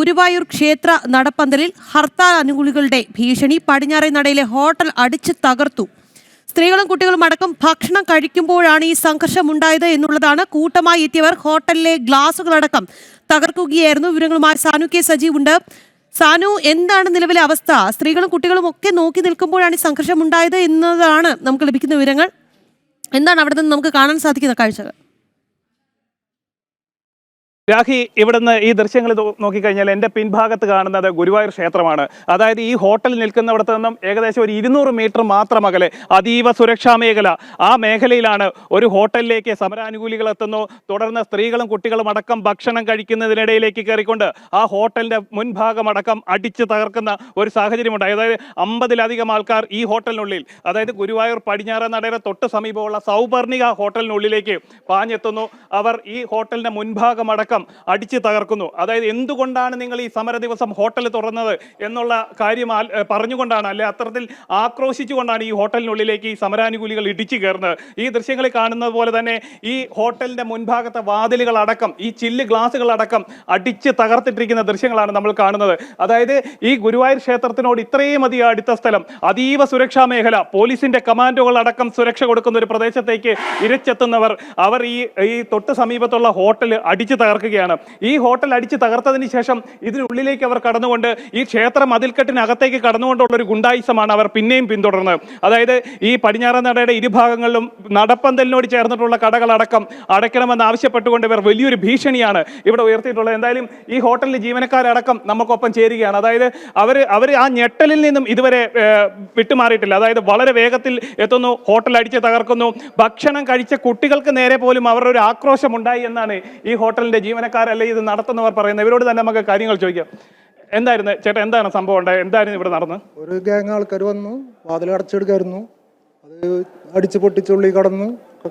ഗുരുവായൂർ ക്ഷേത്ര നടപ്പന്തലിൽ ഹർത്താൽ അനുകൂലികളുടെ ഭീഷണി പടിഞ്ഞാറേ നടയിലെ ഹോട്ടൽ അടിച്ച് തകർത്തു. സ്ത്രീകളും കുട്ടികളും അടക്കം ഭക്ഷണം കഴിക്കുമ്പോഴാണ് ഈ സംഘർഷം ഉണ്ടായത് എന്നുള്ളതാണ് കൂട്ടമായി എത്തിയവർ ഹോട്ടലിലെ ഗ്ലാസുകളടക്കം തകർക്കുകയായിരുന്നു. വിവരങ്ങളുമായി സാനു കെ സജീവ് ഉണ്ട് സാനു എന്താണ് നിലവിലെ അവസ്ഥ? സ്ത്രീകളും കുട്ടികളും ഒക്കെ നോക്കി നിൽക്കുമ്പോഴാണ് ഈ സംഘർഷം ഉണ്ടായത് എന്നതാണ് നമുക്ക് ലഭിക്കുന്ന വിവരങ്ങൾ. എന്താണ് അവിടെ നിന്ന് നമുക്ക് കാണാൻ സാധിക്കുന്ന കാഴ്ചകൾ? രാഖി ഇവിടുന്ന് ഈ ദൃശ്യങ്ങൾ നോക്കിക്കഴിഞ്ഞാൽ എന്റെ പിൻഭാഗത്ത് കാണുന്നത് ഗുരുവായൂർ ക്ഷേത്രമാണ്. അതായത് ഈ ഹോട്ടൽ നിൽക്കുന്നിടത്ത് നിന്നും ഏകദേശം ഒരു ഇരുന്നൂറ് മീറ്റർ മാത്രം അകലെ അതീവ സുരക്ഷാ മേഖല. ആ മേഖലയിലാണ് ഒരു ഹോട്ടലിലേക്ക് സമരാനുകൂലികൾ എത്തുന്നു. തുടർന്ന് സ്ത്രീകളും കുട്ടികളും അടക്കം ഭക്ഷണം കഴിക്കുന്നതിനിടയിലേക്ക് കയറിക്കൊണ്ട് ആ ഹോട്ടലിന്റെ മുൻഭാഗം അടക്കം അടിച്ച് തകർക്കുന്ന ഒരു സാഹചര്യമുണ്ട്. അതായത് അമ്പതിലധികം ആൾക്കാർ ഈ ഹോട്ടലിനുള്ളിൽ അതായത് ഗുരുവായൂർ പടിഞ്ഞാറ നടയുടെ തൊട്ട് സമീപമുള്ള സൗപർണിക ഹോട്ടലിനുള്ളിലേക്ക് പാഞ്ഞെത്തുന്നു. അവർ ഈ ഹോട്ടലിന്റെ മുൻഭാഗം അടക്കം അടിച്ച് തകർക്കുന്നു. അതായത് എന്തുകൊണ്ടാണ് നിങ്ങൾ ഈ സമര ദിവസം ഹോട്ടൽ തുറന്നത് എന്നുള്ള കാര്യം പറഞ്ഞുകൊണ്ടാണ് അല്ലെ അത്തരത്തിൽ ആക്രോശിച്ചുകൊണ്ടാണ് ഈ ഹോട്ടലിനുള്ളിലേക്ക് ഈ സമരാനുകൂലികൾ ഇടിച്ചു കയറുന്നത്. ഈ ദൃശ്യങ്ങളിൽ കാണുന്നത് പോലെ തന്നെ ഈ ഹോട്ടലിന്റെ മുൻഭാഗത്തെ വാതിലുകൾ അടക്കം ഈ ചില്ല് ഗ്ലാസുകൾ അടക്കം അടിച്ച് തകർത്തിട്ടിരിക്കുന്ന ദൃശ്യങ്ങളാണ് നമ്മൾ കാണുന്നത്. അതായത് ഈ ഗുരുവായൂർ ക്ഷേത്രത്തിനോട് ഇത്രയും അധികം അടുത്ത സ്ഥലം അതീവ സുരക്ഷാ മേഖല പോലീസിന്റെ കമാൻഡോകൾ അടക്കം സുരക്ഷ കൊടുക്കുന്ന ഒരു പ്രദേശത്തേക്ക് ഇരച്ചെത്തുന്നവർ അവർ ഈ ഈ തൊട്ട് സമീപത്തുള്ള ഹോട്ടൽ അടിച്ചു തകർക്കുകയാണ് ഈ ഹോട്ടൽ അടിച്ച് തകർത്തതിന് ശേഷം ഇതിനുള്ളിലേക്ക് അവർ കടന്നുകൊണ്ട് ഈ ക്ഷേത്ര മതിൽക്കെട്ടിനകത്തേക്ക് കടന്നുകൊണ്ടുള്ള ഒരു ഗുണ്ടായിസമാണ് അവർ പിന്നെയും പിന്തുടർന്നത്. അതായത് ഈ പടിഞ്ഞാറൻ നടയുടെ ഇരുഭാഗങ്ങളിലും നടപ്പന്തലിനോട് ചേർന്നിട്ടുള്ള കടകളടക്കം അടയ്ക്കണമെന്ന് ആവശ്യപ്പെട്ടുകൊണ്ട് ഇവർ വലിയൊരു ഭീഷണിയാണ് ഇവിടെ ഉയർത്തിയിട്ടുള്ളത്. എന്തായാലും ഈ ഹോട്ടലിലെ ജീവനക്കാരടക്കം നമുക്കൊപ്പം ചേരുകയാണ്. അതായത് അവർ അവർ ആ ഞെട്ടലിൽ നിന്നും ഇതുവരെ വിട്ടുമാറിയിട്ടില്ല. അതായത് വളരെ വേഗത്തിൽ എത്തുന്നു ഹോട്ടൽ അടിച്ച് തകർക്കുന്നു. ഭക്ഷണം കഴിച്ച കുട്ടികൾക്ക് നേരെ പോലും അവരുടെ ഒരു ആക്രോശമുണ്ടായി എന്നാണ് ഈ ഹോട്ടലിന്റെ ജീവനക്കാർ അല്ലെങ്കിൽ ഇത് നടത്തുന്നവർ പറയുന്നത്? ഇവരോട് തന്നെ നമുക്ക് കാര്യങ്ങൾ ചോദിക്കാം. എന്തായിരുന്നു ചേട്ടാ എന്താണ് സംഭവം ഉണ്ടായത്? എന്തായിരുന്നു ഇവിടെ നടന്നത് ഒരു ഗ്യാങ് ആൾക്കാർ വന്നു വാതിൽ അടച്ചെടുക്കായിരുന്നു. അത് അടിച്ച് പൊട്ടിച്ചുള്ളി കടന്നു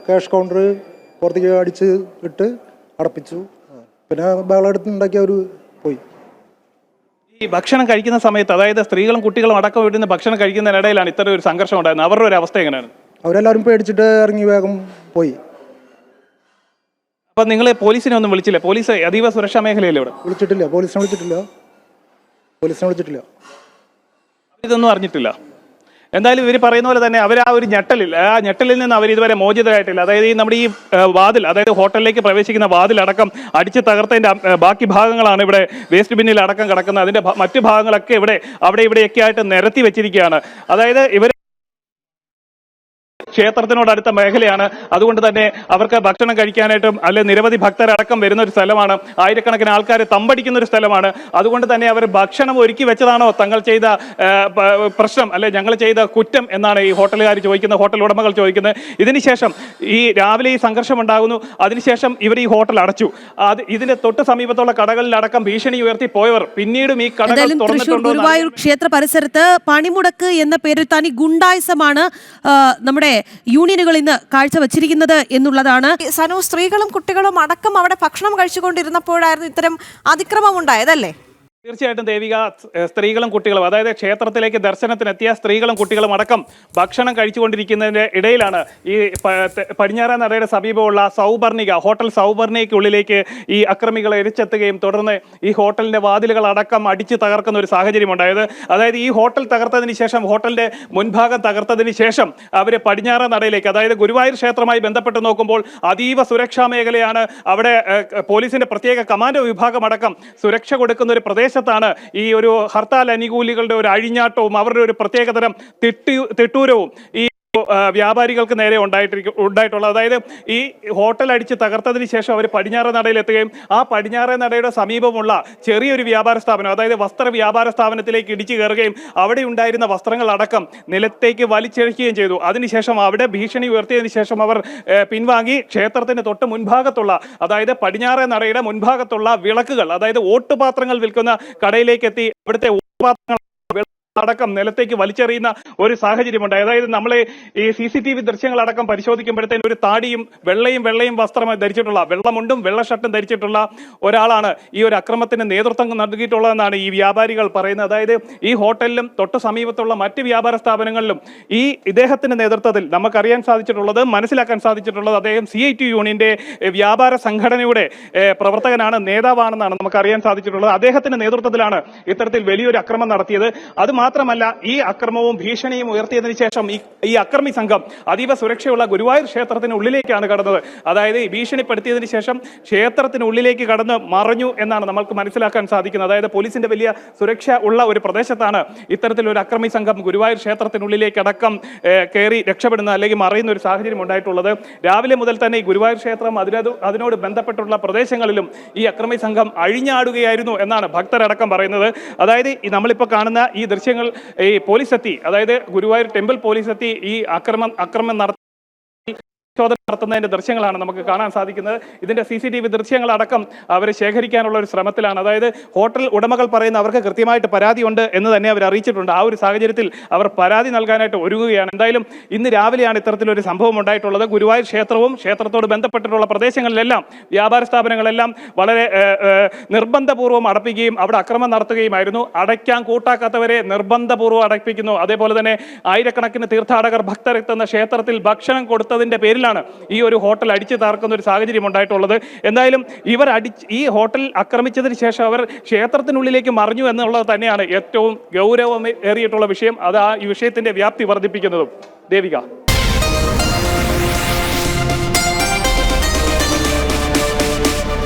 ക്യാഷ് കൗണ്ടർ പുറത്തേക്ക് അടിച്ച് ഇട്ട് അടപ്പിച്ചു. പിന്നെ ബഹളം എടുത്തുണ്ടാക്കി അവർ പോയി. ഈ ഭക്ഷണം കഴിക്കുന്ന സമയത്ത് അതായത് സ്ത്രീകളും കുട്ടികളും അടക്കം വീട്ടിൽ നിന്ന് ഭക്ഷണം കഴിക്കുന്നതിനിടയിലാണ് ഇത്തരം ഒരു സംഘർഷം ഉണ്ടായിരുന്നത്. അവരുടെ ഒരു അവസ്ഥ എങ്ങനെയാണ് അവരെല്ലാവരും പേടിച്ചിട്ട് ഇറങ്ങി വേഗം പോയി. അപ്പൊ നിങ്ങൾ പോലീസിനെ ഒന്നും വിളിച്ചില്ല. പോലീസ് അതീവ സുരക്ഷാ മേഖലയല്ലേ ഇവിടെ? വിളിച്ചിട്ടില്ല. പോലീസിനെ വിളിച്ചിട്ടില്ല. പോലീസിനെ വിളിച്ചിട്ടില്ല. ഇതൊന്നും അറിഞ്ഞിട്ടില്ല. എന്തായാലും ഇവർ പറയുന്ന പോലെ തന്നെ അവർ ആ ഒരു ഞെട്ടലിൽ ആ ഞെട്ടലിൽ നിന്ന് അവർ ഇതുവരെ മോചിതരായിട്ടില്ല. അതായത് ഈ നമ്മുടെ ഈ വാതിൽ അതായത് ഹോട്ടലിലേക്ക് പ്രവേശിക്കുന്ന വാതിൽ അടക്കം അടിച്ച് തകർത്തതിന്റെ ബാക്കി ഭാഗങ്ങളാണ് ഇവിടെ വേസ്റ്റ് ബിന്നിൽ അടക്കം കിടക്കുന്നത് അതിന്റെ മറ്റു ഭാഗങ്ങളൊക്കെ ഇവിടെ അവിടെ ഇവിടെയൊക്കെ ആയിട്ട് നിരത്തി വെച്ചിരിക്കുകയാണ്. അതായത് ഇവർ ക്ഷേത്രത്തിനോട് അടുത്ത മേഖലയാണ്. അതുകൊണ്ട് തന്നെ അവർക്ക് ഭക്ഷണം കഴിക്കാനായിട്ടും അല്ലെ നിരവധി ഭക്തരടക്കം വരുന്ന ഒരു സ്ഥലമാണ്. ആയിരക്കണക്കിന് ആൾക്കാർ തമ്പടിക്കുന്ന ഒരു സ്ഥലമാണ്. അതുകൊണ്ട് തന്നെ അവർ ഭക്ഷണം ഒരുക്കി വെച്ചതാണോ തങ്ങൾ ചെയ്ത പ്രശ്നം? അല്ലെ ഞങ്ങൾ ചെയ്ത കുറ്റം എന്നാണ് ഈ ഹോട്ടലുകാർ ചോദിക്കുന്നത് ഹോട്ടൽ ഉടമകൾ ചോദിക്കുന്നത്. ഇതിനുശേഷം ഈ രാവിലെ ഈ സംഘർഷം ഉണ്ടാകുന്നു. അതിനുശേഷം ഇവർ ഈ ഹോട്ടൽ അടച്ചു. അത് ഇതിന്റെ തൊട്ട് സമീപത്തുള്ള കടകളിലടക്കം ഭീഷണി ഉയർത്തി പോയവർ. പിന്നീടും ഈ കടകൾ തുറന്നിട്ടുണ്ടോ ഗുരുവായൂർ ക്ഷേത്ര പരിസരത്ത് പണിമുടക്ക് എന്ന പേരിൽ തനി ഗുണ്ടായിസമാണ് നമ്മുടെ യൂണിയനുകൾ ഇന്ന് കാഴ്ചവച്ചിരിക്കുന്നത് എന്നുള്ളതാണ്. സനു സ്ത്രീകളും കുട്ടികളും അടക്കം അവിടെ ഭക്ഷണം കഴിച്ചുകൊണ്ടിരുന്നപ്പോഴായിരുന്നു ഇത്തരം അതിക്രമം ഉണ്ടായതല്ലേ? തീർച്ചയായിട്ടും ദേവിക സ്ത്രീകളും കുട്ടികളും അതായത് ക്ഷേത്രത്തിലേക്ക് ദർശനത്തിനെത്തിയ സ്ത്രീകളും കുട്ടികളും അടക്കം ഭക്ഷണം കഴിച്ചുകൊണ്ടിരിക്കുന്നതിന്റെ ഇടയിലാണ് ഈ പടിഞ്ഞാറ നടയുടെ സമീപമുള്ള സൗപർണിക ഹോട്ടൽ സൗപർണികയ്ക്കുള്ളിലേക്ക് ഈ അക്രമികൾ എരിച്ചെത്തുകയും തുടർന്ന് ഈ ഹോട്ടലിന്റെ വാതിലുകൾ അടക്കം അടിച്ചു തകർക്കുന്ന ഒരു സാഹചര്യം ഉണ്ടായത്. അതായത് ഈ ഹോട്ടൽ തകർത്തതിന് ശേഷം ഹോട്ടലിന്റെ മുൻഭാഗം തകർത്തതിന് ശേഷം അവർ പടിഞ്ഞാറ നടയിലേക്ക് അതായത് ഗുരുവായൂർ ക്ഷേത്രമായി ബന്ധപ്പെട്ട് നോക്കുമ്പോൾ അതീവ സുരക്ഷാ മേഖലയാണ് അവിടെ പോലീസിന്റെ പ്രത്യേക കമാൻഡോ വിഭാഗം അടക്കം സുരക്ഷ കൊടുക്കുന്ന ഒരു പ്രദേശത്താണ് ഈ ഒരു ഹർത്താൽ അനുകൂലികളുടെ ഒരു അഴിഞ്ഞാട്ടവും അവരുടെ ഒരു പ്രത്യേകതരം തിട്ടി തിട്ടൂരവും ഈ വ്യാപാരികൾക്ക് നേരെ ഉണ്ടായിട്ടിരിക്കും ഉണ്ടായിട്ടുള്ളത് അതായത് ഈ ഹോട്ടൽ അടിച്ച് തകർത്തതിന് ശേഷം അവർ പടിഞ്ഞാറ് നടയിൽ എത്തുകയും ആ പടിഞ്ഞാറ് നടയുടെ സമീപമുള്ള ചെറിയൊരു വ്യാപാര സ്ഥാപനം അതായത് വസ്ത്ര വ്യാപാര സ്ഥാപനത്തിലേക്ക് ഇടിച്ചു കയറുകയും അവിടെ ഉണ്ടായിരുന്ന വസ്ത്രങ്ങളടക്കം നിലത്തേക്ക് വലിച്ചെഴിക്കുകയും ചെയ്തു. അതിനുശേഷം അവിടെ ഭീഷണി ഉയർത്തിയതിന് ശേഷം അവർ പിൻവാങ്ങി ക്ഷേത്രത്തിന് തൊട്ട് മുൻഭാഗത്തുള്ള അതായത് പടിഞ്ഞാറ് നടയുടെ മുൻഭാഗത്തുള്ള വിളക്കുകൾ അതായത് ഓട്ടുപാത്രങ്ങൾ വിൽക്കുന്ന കടയിലേക്ക് എത്തി. അവിടുത്തെ ഓട്ടുപാത്രങ്ങൾ അടക്കം നിലത്തേക്ക് വലിച്ചെറിയുന്ന ഒരു സാഹചര്യമുണ്ട്. അതായത് നമ്മളെ ഈ സി സി ടി വി ദൃശ്യങ്ങളടക്കം പരിശോധിക്കുമ്പോഴത്തേനും ഒരു താടിയും വെള്ളയും വെള്ളയും വസ്ത്രം ധരിച്ചിട്ടുള്ള വെള്ളമുണ്ടും വെള്ള ഷർട്ടും ധരിച്ചിട്ടുള്ള ഒരാളാണ് ഈ ഒരു അക്രമത്തിന് നേതൃത്വം നൽകിയിട്ടുള്ളതെന്നാണ് ഈ വ്യാപാരികൾ പറയുന്നത്. അതായത് ഈ ഹോട്ടലിലും തൊട്ട് സമീപത്തുള്ള മറ്റ് വ്യാപാര സ്ഥാപനങ്ങളിലും ഈ ഇദ്ദേഹത്തിന്റെ നേതൃത്വത്തിൽ നമുക്കറിയാൻ സാധിച്ചിട്ടുള്ളത് മനസ്സിലാക്കാൻ സാധിച്ചിട്ടുള്ളത് അദ്ദേഹം സി ഐ ടി യൂണിയന്റെ വ്യാപാര സംഘടനയുടെ പ്രവർത്തകനാണ് നേതാവാണെന്നാണ് നമുക്കറിയാൻ സാധിച്ചിട്ടുള്ളത്. അദ്ദേഹത്തിന്റെ നേതൃത്വത്തിലാണ് ഇത്തരത്തിൽ വലിയൊരു അക്രമം നടത്തിയത്. അത് മാത്രമല്ല ഈ അക്രമവും ഭീഷണിയും ഉയർത്തിയതിനു ശേഷം ഈ ഈ അക്രമി സംഘം അതീവ സുരക്ഷയുള്ള ഗുരുവായൂർ ക്ഷേത്രത്തിന് ഉള്ളിലേക്കാണ് കടന്നത്. അതായത് ഈ ഭീഷണിപ്പെടുത്തിയതിനു ശേഷം ക്ഷേത്രത്തിന് ഉള്ളിലേക്ക് കടന്ന് മറഞ്ഞു എന്നാണ് നമ്മൾക്ക് മനസ്സിലാക്കാൻ സാധിക്കുന്നത്. അതായത് പോലീസിന്റെ വലിയ സുരക്ഷ ഉള്ള ഒരു പ്രദേശത്താണ് ഇത്തരത്തിലൊരു അക്രമി സംഘം ഗുരുവായൂർ ക്ഷേത്രത്തിനുള്ളിലേക്ക് അടക്കം കയറി രക്ഷപ്പെടുന്ന അല്ലെങ്കിൽ മറയുന്ന ഒരു സാഹചര്യം ഉണ്ടായിട്ടുള്ളത്. രാവിലെ മുതൽ തന്നെ ഈ ഗുരുവായൂർ ക്ഷേത്രം അതിനത് അതിനോട് ബന്ധപ്പെട്ടുള്ള പ്രദേശങ്ങളിലും ഈ അക്രമി സംഘം അഴിഞ്ഞാടുകയായിരുന്നു എന്നാണ് ഭക്തരടക്കം പറയുന്നത്. അതായത് നമ്മളിപ്പോൾ കാണുന്ന ഈ ദൃശ്യങ്ങൾ ഈ പോലീസ് എത്തി അതായത് ഗുരുവായൂർ ടെമ്പിൾ പോലീസ് എത്തി ഈ അക്രമം അക്രമം നടത്തി. പരിശോധന നടത്തുന്നതിന്റെ ദൃശ്യങ്ങളാണ് നമുക്ക് കാണാൻ സാധിക്കുന്നത്. ഇതിന്റെ സി സി ടി വി ദൃശ്യങ്ങളടക്കം അവർ ശേഖരിക്കാനുള്ള ഒരു ശ്രമത്തിലാണ്. അതായത് ഹോട്ടൽ ഉടമകൾ പറയുന്ന അവർക്ക് കൃത്യമായിട്ട് പരാതിയുണ്ട് എന്ന് തന്നെ അവർ അറിയിച്ചിട്ടുണ്ട്. ആ ഒരു സാഹചര്യത്തിൽ അവർ പരാതി നൽകാനായിട്ട് ഒരുങ്ങുകയാണ്. എന്തായാലും ഇന്ന് രാവിലെയാണ് ഇത്തരത്തിലൊരു സംഭവം ഉണ്ടായിട്ടുള്ളത്. ഗുരുവായൂർ ക്ഷേത്രവും ക്ഷേത്രത്തോട് ബന്ധപ്പെട്ടിട്ടുള്ള പ്രദേശങ്ങളിലെല്ലാം വ്യാപാര സ്ഥാപനങ്ങളെല്ലാം വളരെ നിർബന്ധപൂർവം അടപ്പിക്കുകയും അവിടെ അക്രമം നടത്തുകയുമായിരുന്നു. അടയ്ക്കാൻ കൂട്ടാക്കാത്തവരെ നിർബന്ധപൂർവം അടപ്പിക്കുന്നു അതേപോലെ തന്നെ ആയിരക്കണക്കിന് തീർത്ഥാടകർ ഭക്തരെത്തുന്ന ക്ഷേത്രത്തിൽ ഭക്ഷണം കൊടുത്തതിന്റെ പേരിലാണ് ഈ ഒരു ഹോട്ടൽ അടിച്ചു തകർക്കുന്ന ഒരു സാഹചര്യം ഉണ്ടായിട്ടുള്ളത്. എന്തായാലും ഇവർ അടിച്ച് ഈ ഹോട്ടൽ ആക്രമിച്ചതിന് ശേഷം അവർ ക്ഷേത്രത്തിനുള്ളിലേക്ക് മറിഞ്ഞു എന്നുള്ളത് തന്നെയാണ് ഏറ്റവും ഗൗരവമേറിയിട്ടുള്ള വിഷയം. അത് ആ ഈ വിഷയത്തിന്റെ വ്യാപ്തി വർദ്ധിപ്പിക്കുന്നതും. ദേവിക.